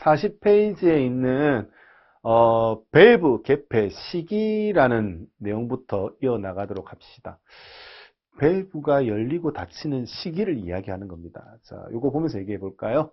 40페이지에 있는 어, 밸브 개폐 시기라는 내용부터 이어나가도록 합시다. 밸브가 열리고 닫히는 시기를 이야기하는 겁니다. 자, 이거 보면서 얘기해 볼까요?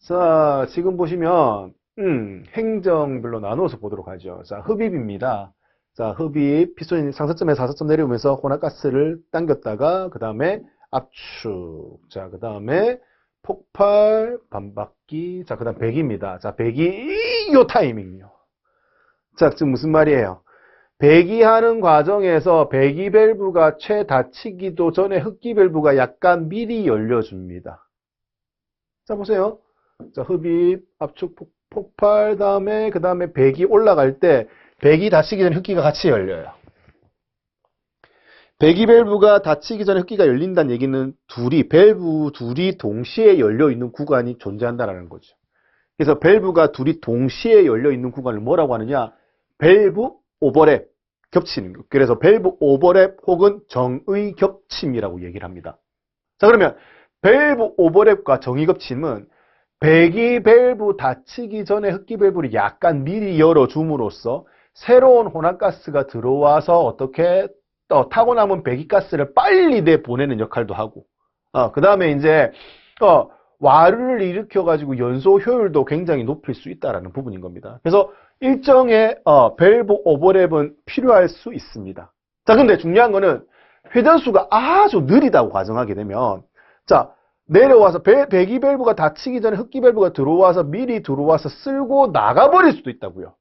자, 지금 보시면 음, 행정별로 나누어서 보도록 하죠. 자, 흡입입니다. 자, 흡입, 피소인 상사점에서 4사점 내려오면서 혼합가스를 당겼다가 그 다음에 압축, 자, 그 다음에 폭발, 반박기, 자, 그 다음 배기입니다. 자, 배기, 요 타이밍요. 자, 지금 무슨 말이에요? 배기하는 과정에서 배기 밸브가 최 닫히기도 전에 흡기 밸브가 약간 미리 열려줍니다. 자, 보세요. 자, 흡입, 압축, 폭, 발 다음에, 그 다음에 배기 올라갈 때, 배기 닫히기 전에 흡기가 같이 열려요. 배기 밸브가 닫히기 전에 흡기가 열린다는 얘기는 둘이, 밸브 둘이 동시에 열려 있는 구간이 존재한다는 거죠. 그래서 밸브가 둘이 동시에 열려 있는 구간을 뭐라고 하느냐? 밸브 오버랩, 겹치는 것. 그래서 밸브 오버랩 혹은 정의 겹침이라고 얘기를 합니다. 자, 그러면 밸브 오버랩과 정의 겹침은 배기 밸브 닫히기 전에 흡기 밸브를 약간 미리 열어줌으로써 새로운 혼합가스가 들어와서 어떻게 어, 타고 남은 배기가스를 빨리 내 보내는 역할도 하고 어, 그 다음에 이제 어, 와류를 일으켜가지고 연소 효율도 굉장히 높일 수 있다는 부분인 겁니다. 그래서 일정의 어, 밸브 오버랩은 필요할 수 있습니다. 자, 근데 중요한 거는 회전수가 아주 느리다고 가정하게 되면 자 내려와서 배, 배기 밸브가 닫히기 전에 흡기 밸브가 들어와서 미리 들어와서 쓸고 나가버릴 수도 있다고요.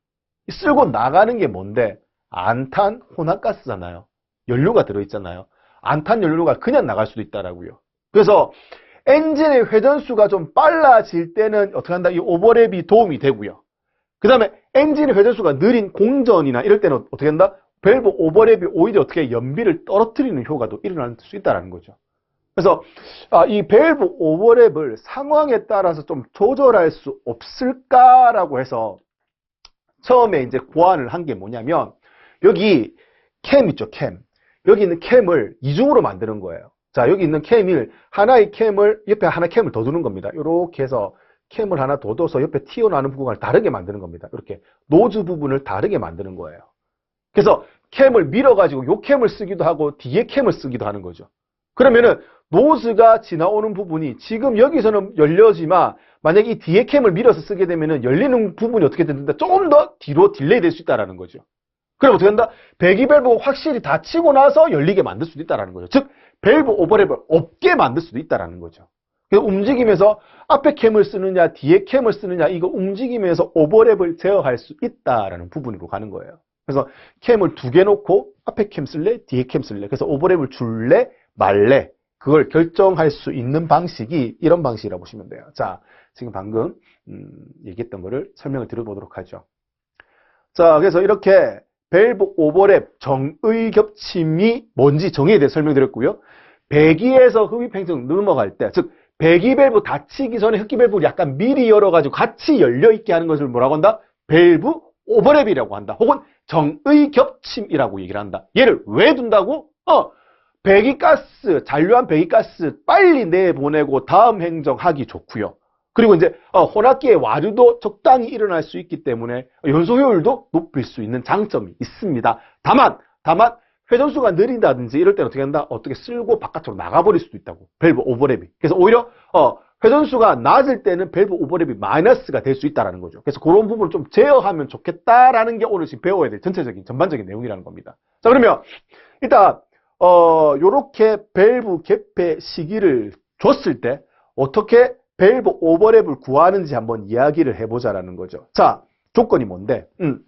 쓸고 나가는 게 뭔데? 안탄 혼합가스잖아요. 연료가 들어있잖아요. 안 탄 연료가 그냥 나갈 수도 있다라고요. 그래서 엔진의 회전수가 좀 빨라질 때는 어떻게 한다? 이 오버랩이 도움이 되고요. 그 다음에 엔진의 회전수가 느린 공전이나 이럴 때는 어떻게 한다? 밸브 오버랩이 오히려 어떻게 연비를 떨어뜨리는 효과도 일어날 수 있다는 거죠. 그래서 아, 이 밸브 오버랩을 상황에 따라서 좀 조절할 수 없을까라고 해서 처음에 이제 고안을 한 게 뭐냐면 여기 캠 있죠, 캠. 여기 있는 캠을 이중으로 만드는 거예요. 자, 여기 있는 캠을 하나의 캠을 옆에 하나 캠을 더 두는 겁니다. 이렇게 해서 캠을 하나 더 둬서 옆에 튀어나오는 부분을 다르게 만드는 겁니다. 이렇게 노즈 부분을 다르게 만드는 거예요. 그래서 캠을 밀어가지고 요 캠을 쓰기도 하고 뒤에 캠을 쓰기도 하는 거죠. 그러면은 노즈가 지나오는 부분이 지금 여기서는 열려지만 만약에 이 뒤에 캠을 밀어서 쓰게 되면은 열리는 부분이 어떻게 된다? 조금 더 뒤로 딜레이 될 수 있다는 거죠. 그럼 어떻게 한다? 배기 밸브가 확실히 닫히고 나서 열리게 만들 수도 있다는 거죠. 즉 밸브 오버랩을 없게 만들 수도 있다는 거죠. 그래서 움직이면서 앞에 캠을 쓰느냐 뒤에 캠을 쓰느냐 이거 움직이면서 오버랩을 제어할 수 있다라는 부분으로 가는 거예요. 그래서 캠을 두 개 놓고 앞에 캠 쓸래 뒤에 캠 쓸래 그래서 오버랩을 줄래 말래 그걸 결정할 수 있는 방식이 이런 방식이라고 보시면 돼요. 자 지금 방금 음, 얘기했던 거를 설명을 드려보도록 하죠. 자 그래서 이렇게 밸브 오버랩 정의 겹침이 뭔지 정의에 대해 설명드렸고요. 배기에서 흡입 행성 넘어갈 때, 즉 배기 밸브 닫히기 전에 흡기 밸브를 약간 미리 열어가지고 같이 열려있게 하는 것을 뭐라고 한다? 밸브 오버랩이라고 한다. 혹은 정의 겹침이라고 얘기를 한다. 얘를 왜 둔다고? 어, 배기가스, 잔류한 배기가스 빨리 내보내고 다음 행정하기 좋고요. 그리고 이제 어, 혼합기의 와류도 적당히 일어날 수 있기 때문에 연소 효율도 높일 수 있는 장점이 있습니다. 다만, 다만 회전수가 느린다든지 이럴 때는 어떻게 한다? 어떻게 쓸고 바깥으로 나가버릴 수도 있다고. 밸브 오버랩이. 그래서 오히려 어, 회전수가 낮을 때는 밸브 오버랩이 마이너스가 될 수 있다는 거죠. 그래서 그런 부분을 좀 제어하면 좋겠다라는 게 오늘 지금 배워야 될 전체적인 전반적인 내용이라는 겁니다. 자 그러면 일단 어 요렇게 밸브 개폐 시기를 줬을 때 어떻게 밸브 오버랩을 구하는지 한번 이야기를 해보자라는 거죠. 자 조건이 뭔데? 음.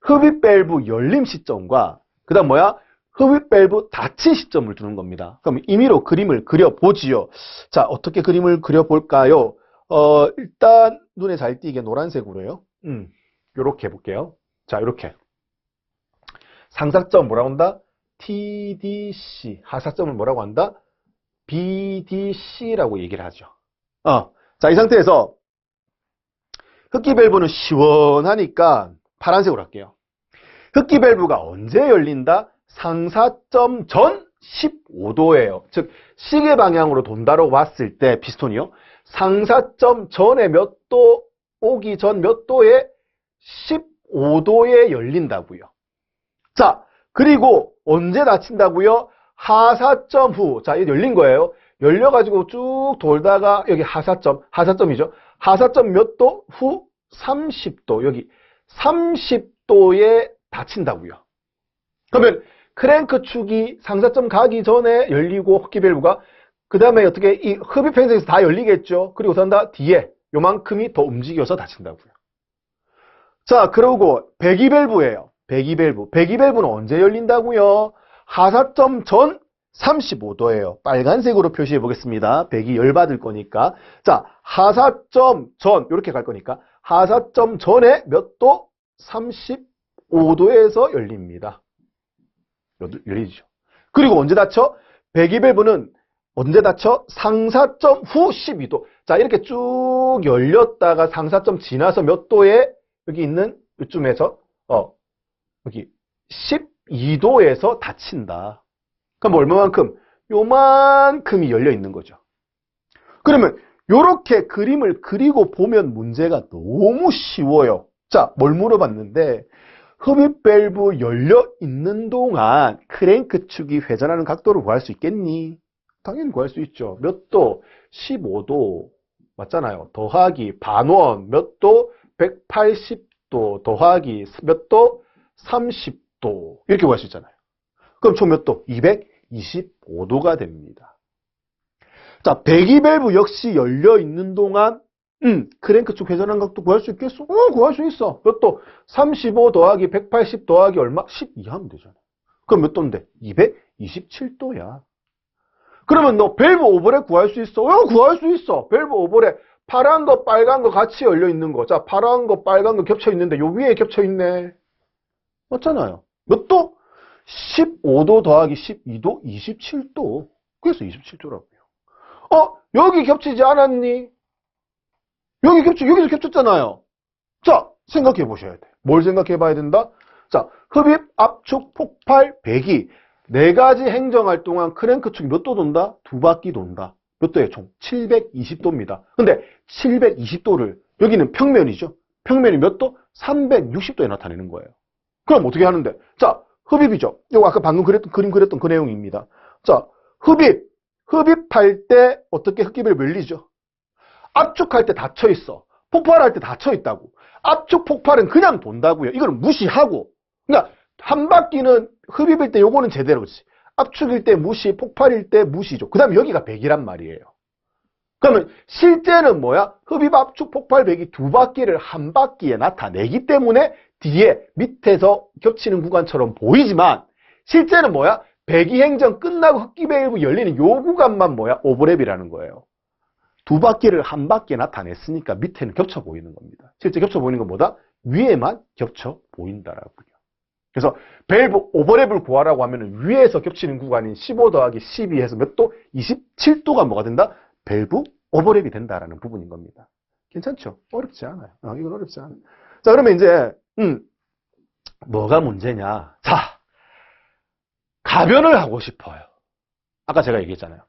흡입 밸브 열림 시점과 그 다음 뭐야? 흡입 밸브 닫힌 시점을 두는 겁니다. 그럼 임의로 그림을 그려보지요. 자, 어떻게 그림을 그려볼까요? 어, 일단 눈에 잘 띄게 노란색으로요. 음, 요렇게 해볼게요. 자, 요렇게. 상사점 뭐라고 한다? TDC. 하사점을 뭐라고 한다? BDC라고 얘기를 하죠. 어, 자, 이 상태에서 흡기 밸브는 시원하니까 파란색으로 할게요. 흡기 밸브가 언제 열린다? 상사점 전 15도예요. 즉 시계 방향으로 돈다라고 봤을 때 피스톤이요. 상사점 전에 몇 도 오기 전 몇 도에 15도에 열린다고요. 자, 그리고 언제 닫힌다고요? 하사점 후. 자, 열린 거예요. 열려가지고 쭉 돌다가 여기 하사점, 하사점이죠. 하사점 몇 도? 후 30도. 여기 30도에 닫힌다고요. 그러면 크랭크 축이 상사점 가기 전에 열리고 흡기 밸브가 그 다음에 어떻게 이 흡입 행성에서 다 열리겠죠. 그리고 선다 뒤에 요만큼이 더 움직여서 닫힌다고요. 자, 그러고 배기 밸브예요. 배기 밸브. 배기 밸브는 언제 열린다고요? 하사점 전 35도예요. 빨간색으로 표시해 보겠습니다. 배기 열받을 거니까. 자, 하사점 전 이렇게 갈 거니까 하사점 전에 몇 도? 35도에서 열립니다. 열리죠. 그리고 언제 닫혀? 배기 밸브는 언제 닫혀? 상사점 후 12도. 자, 이렇게 쭉 열렸다가 상사점 지나서 몇 도에 여기 있는 이쯤에서 어 여기 12도에서 닫힌다. 그럼 얼마만큼? 요만큼이 열려 있는 거죠. 그러면 요렇게 그림을 그리고 보면 문제가 너무 쉬워요. 자, 뭘 물어봤는데 흡입 밸브 열려 있는 동안 크랭크 축이 회전하는 각도를 구할 수 있겠니? 당연히 구할 수 있죠. 몇 도? 15도. 맞잖아요. 더하기 반원 몇 도? 180도 더하기 몇 도? 30도. 이렇게 구할 수 있잖아요. 그럼 총 몇 도? 225도가 됩니다. 자, 배기 밸브 역시 열려 있는 동안 음, 크랭크 쪽 회전한 각도 구할 수 있겠어? 어, 구할 수 있어. 몇 도? 35 더하기 180 더하기 얼마? 12 하면 되잖아. 그럼 몇 도인데? 227도야. 그러면 너 밸브 오버랩 구할 수 있어? 어, 구할 수 있어. 밸브 오버랩. 파란 거, 빨간 거 같이 열려 있는 거. 자, 파란 거, 빨간 거 겹쳐 있는데 요 위에 겹쳐 있네. 맞잖아요. 몇 도? 15도 더하기 12도? 27도. 그래서 27도라고요. 어, 여기 겹치지 않았니? 여기 겹치, 여기서 겹쳤잖아요. 자, 생각해 보셔야 돼. 뭘 생각해 봐야 된다? 자, 흡입, 압축, 폭발, 배기. 네 가지 행정할 동안 크랭크 축이 몇 도 돈다? 두 바퀴 돈다. 몇 도에 총? 720도입니다. 근데 720도를 여기는 평면이죠. 평면이 몇 도? 360도에 나타내는 거예요. 그럼 어떻게 하는데? 자, 흡입이죠. 이거 아까 방금 그랬던 그림 그렸던 그 내용입니다. 자, 흡입. 흡입할 때 어떻게 흡입을 밀리죠? 압축할 때 닫혀 있어. 폭발할 때 닫혀 있다고. 압축 폭발은 그냥 돈다고요. 이거는 무시하고. 그러니까 한 바퀴는 흡입일 때 요거는 제대로지. 압축일 때 무시, 폭발일 때 무시죠. 그 다음에 여기가 100이란 말이에요. 그러면 실제는 뭐야? 흡입, 압축, 폭발, 배기 두 바퀴를 한 바퀴에 나타내기 때문에 뒤에 밑에서 겹치는 구간처럼 보이지만 실제는 뭐야? 배기 행정 끝나고 밸브 열리는 요 구간만 뭐야? 오버랩이라는 거예요. 두 바퀴를 한 바퀴에 나타냈으니까 밑에는 겹쳐 보이는 겁니다. 실제 겹쳐 보이는 건 뭐다? 위에만 겹쳐 보인다라고요. 그래서 밸브 오버랩을 구하라고 하면 위에서 겹치는 구간인 15 더하기 12 해서 몇 도? 27도가 뭐가 된다? 밸브 오버랩이 된다라는 부분인 겁니다. 괜찮죠? 어렵지 않아요. 어, 이건 어렵지 않아요. 자, 그러면 이제 음, 뭐가 문제냐? 자, 가변을 하고 싶어요. 아까 제가 얘기했잖아요.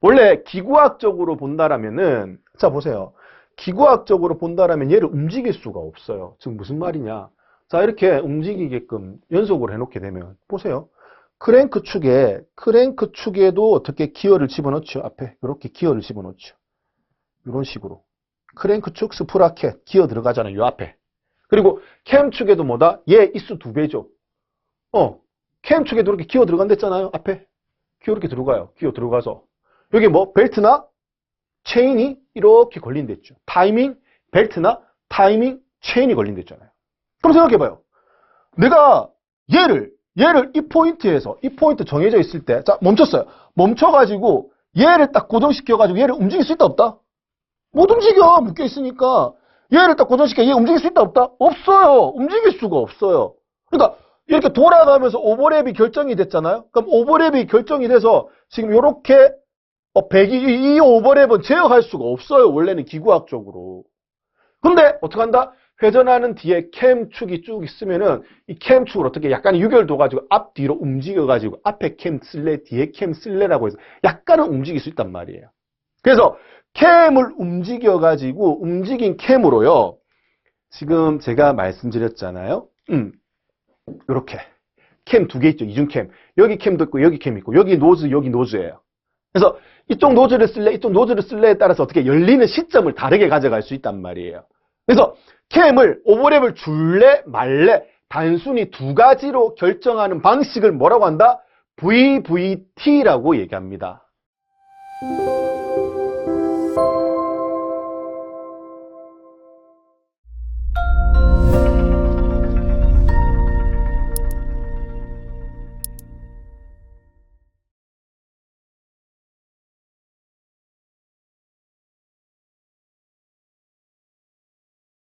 원래 기구학적으로 본다라면은 자 보세요. 기구학적으로 본다라면 얘를 움직일 수가 없어요. 지금 무슨 말이냐? 자 이렇게 움직이게끔 연속으로 해놓게 되면 보세요. 크랭크 축에 크랭크 축에도 어떻게 기어를 집어넣죠. 앞에 이렇게 기어를 집어넣죠. 이런 식으로 크랭크 축 스프라켓 기어 들어가잖아요. 요 앞에. 그리고 캠 축에도 뭐다? 얘 있수 두 배죠. 어, 캠 축에도 이렇게 기어 들어간댔잖아요. 앞에 기어 이렇게 들어가요. 기어 들어가서 여기 뭐 벨트나 체인이 이렇게 걸린댔죠. 타이밍, 벨트나 타이밍, 체인이 걸린댔잖아요. 그럼 생각해봐요. 내가 얘를 얘를 이 포인트에서 이 포인트 정해져 있을 때, 자 멈췄어요. 멈춰가지고 얘를 딱 고정시켜가지고 얘를 움직일 수 있다 없다? 못 움직여 묶여 있으니까 얘를 딱 고정시켜 얘 움직일 수 있다 없다? 없어요. 움직일 수가 없어요. 그러니까 이렇게 돌아가면서 오버랩이 결정이 됐잖아요. 그럼 오버랩이 결정이 돼서 지금 이렇게 어, 배기, 이 오버랩은 제어할 수가 없어요. 원래는 기구학적으로. 근데, 어떡한다? 회전하는 뒤에 캠축이 쭉 있으면은 이 캠축을 어떻게 약간 유결 둬가지고 앞뒤로 움직여 가지고 앞에 캠 쓸래 뒤에 캠 쓸래라고 해서 약간은 움직일 수 있단 말이에요. 그래서 캠을 움직여 가지고 움직인 캠으로요. 지금 제가 말씀드렸잖아요. 음, 요렇게 캠 두 개 있죠. 이중캠. 여기 캠도 있고 여기 캠 있고 여기 노즈 여기 노즈예요. 그래서 이쪽 노즈를 쓸래 이쪽 노즈를 쓸래에 따라서 어떻게 열리는 시점을 다르게 가져갈 수 있단 말이에요. 그래서 캠을 오버랩을 줄래 말래 단순히 두 가지로 결정하는 방식을 뭐라고 한다? VVT라고 얘기합니다.